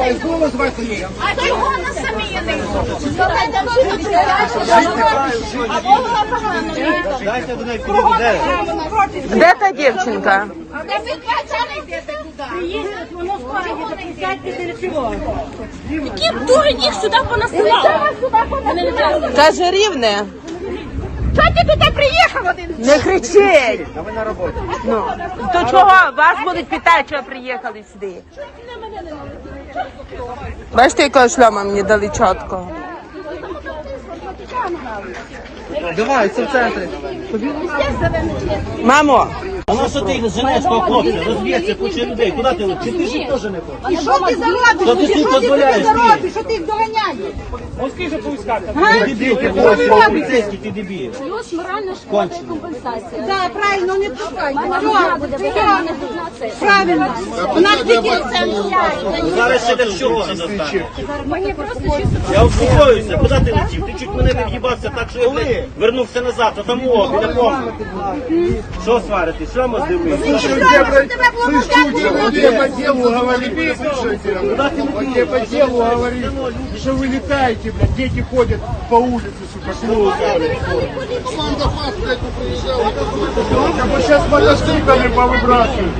А СБУ називається є. А чого на самі не ви тут А Бога погано. Дайте до неї. Де та дівчинка? Та ви качали йдете туди. Які дурень їх сюди понасилали? Не. Каже рівне. Що ти туди приїхав один? Не кричіть. Ну, то чого? Вас будуть питати, чого приїхали сюди. Бачите, якого шльома мені дали чітко. Давай, це в центрі. Мамо, А на що ти їх хлопця? Розб'ється куча людей. Куди ти? Чи ти ж теж не хочеш? І що ти заробиш? Що ти Що ти дозволяєш? собі заробиш? Що ти їх доганяєш? Ти дебіл, ти була поліцейський, ти дебіл. Плюс моральна шкода і компенсація. Так, правильно, не пускай. Вона буде виявлена на це. Правильно. У нас тільки Зараз ще так чого не достане. Мені просто чисто Я успокоюся, куди ти летів? Ти чуть мене не в'їбався так, що я блядь, вернувся назад, а там о, біля помни. Що сварити? сама дивись. Вы шутите, вот я по делу говорю, вы слышите? Вот я по делу говорю, что вы летаете, блядь, дети ходят по улице, сука, шлюха. Команда ФАС, блядь, приезжала. Вот сейчас подошли, там повыбрасывают.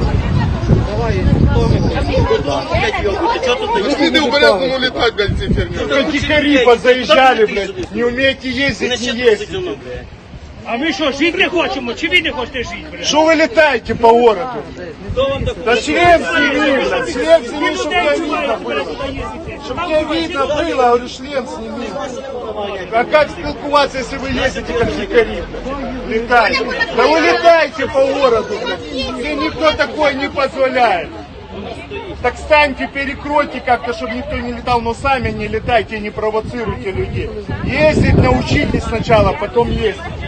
Ну следы уберет, ну летать, блядь, все херня. Только дикари позаезжали, блядь. Не умеете ездить, не ездите. А ми що, жити не хочемо? Чи ви не хочете жити, блядь? Что вы летаете по городу? Хто вам Да шлем сними, блядь, шлем сними, чтобы Людей тебя видно їздите? Чтобы тебя видно было, говорю, шлем сними. А как спілкуватися, если вы ездите как дикари? блядь? Летаете. Да вы летаете по городу, блядь. Тебе никто такой не позволяет. Так станьте, перекройте как-то, чтобы никто не летал, но сами не летайте не провоцируйте людей. Ездить научитесь сначала, потом ездить.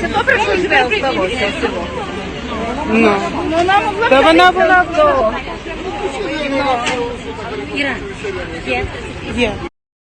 Це добре, що живе вдалося. Ну, та вона була вдома. Іра, є. Є.